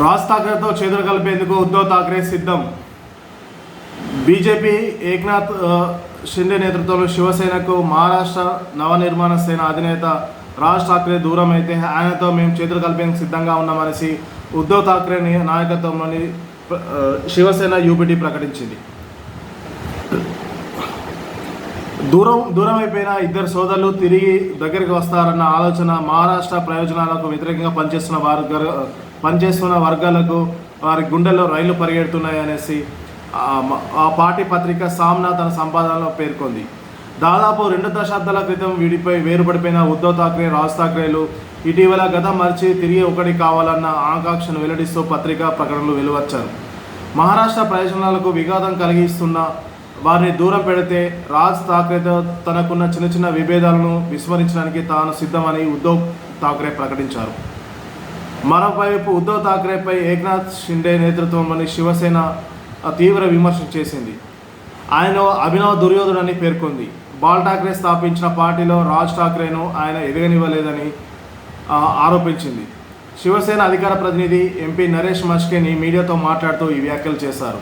రాజ్ ఠాక్రేతో చేతులు కలిపేందుకు ఉద్ధవ్ ఠాక్రే సిద్ధం. బీజేపీ ఏక్నాథ్ షిండే నేతృత్వంలో శివసేనకు మహారాష్ట్ర నవనిర్మాణ సేన అధినేత రాజ్ ఠాక్రే దూరం అయితే ఆయనతో మేము చేతులు కలిపేందుకు సిద్ధంగా ఉన్నామనేసి ఉద్ధవ్ ఠాక్రే నాయకత్వంలోని శివసేన యూపీటీ ప్రకటించింది. దూరం దూరం అయిపోయిన ఇద్దరు సోదరులు తిరిగి దగ్గరికి వస్తారన్న ఆలోచన మహారాష్ట్ర ప్రయోజనాలకు వ్యతిరేకంగా పనిచేస్తున్న వర్గ పనిచేస్తున్న వర్గాలకు వారి గుండెల్లో రైళ్ళు పరిగెడుతున్నాయి అనేసి ఆ పార్టీ పత్రిక సామ్నా తన సంపాదనలో పేర్కొంది. దాదాపు రెండు దశాబ్దాల క్రితం వీడిపై వేరుపడిపోయిన ఉద్ధవ్ ఠాక్రే రాజ్ ఠాక్రేలు ఇటీవల గత మరిచి తిరిగి ఒకటి కావాలన్న ఆకాంక్షను వెల్లడిస్తూ పత్రికా ప్రకటనలు వెలువచ్చారు. మహారాష్ట్ర ప్రయోజనాలకు విఘాతం కలిగిస్తున్న వారిని దూరం పెడితే రాజ్ ఠాక్రేతో తనకున్న చిన్న చిన్న విభేదాలను విస్మరించడానికి తాను సిద్ధమని ఉద్ధవ్ ఠాక్రే ప్రకటించారు. మరోవైపు ఉద్ధవ్ ఠాక్రేపై ఏక్నాథ్ షిండే నేతృత్వంలోని శివసేన తీవ్ర విమర్శ చేసింది. ఆయన అభినవ్ దుర్యోధుడని పేర్కొంది. బాల్ ఠాక్రే స్థాపించిన పార్టీలో రాజ్ ఠాక్రేను ఆయన ఎదగనివ్వలేదని ఆరోపించింది. శివసేన అధికార ప్రతినిధి ఎంపీ నరేష్ మష్కేని మీడియాతో మాట్లాడుతూ ఈ వ్యాఖ్యలు చేశారు.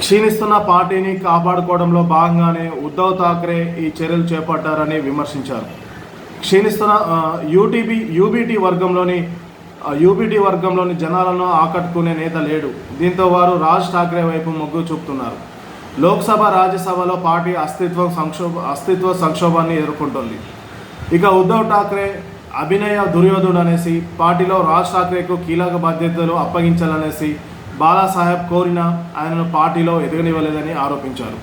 క్షీణిస్తున్న పార్టీని కాపాడుకోవడంలో భాగంగానే ఉద్ధవ్ ఠాక్రే ఈ చర్యలు చేపట్టారని విమర్శించారు. క్షీణిస్తున్న ఆ, యూటీబీ యూబీటీ వర్గంలోని యూబీటీ వర్గంలోని జనాలను ఆకట్టుకునే నేత లేడు. దీంతో వారు రాజ్ ఠాక్రే వైపు మొగ్గు చూపుతున్నారు. లోక్సభ రాజ్యసభలో పార్టీ అస్తిత్వ సంక్షోభ అస్తిత్వ సంక్షోభాన్ని ఎదుర్కొంటోంది. ఇక ఉద్ధవ్ ఠాక్రే అభినయ దుర్యోధుడు అనేసి పార్టీలో రాజ్ ఠాక్రేకు కీలక బాధ్యతలు అప్పగించాలనేసి బాలాసాహెబ్ కోరిన ఆయనను పార్టీలో ఎదగనివ్వలేదని ఆరోపించారు.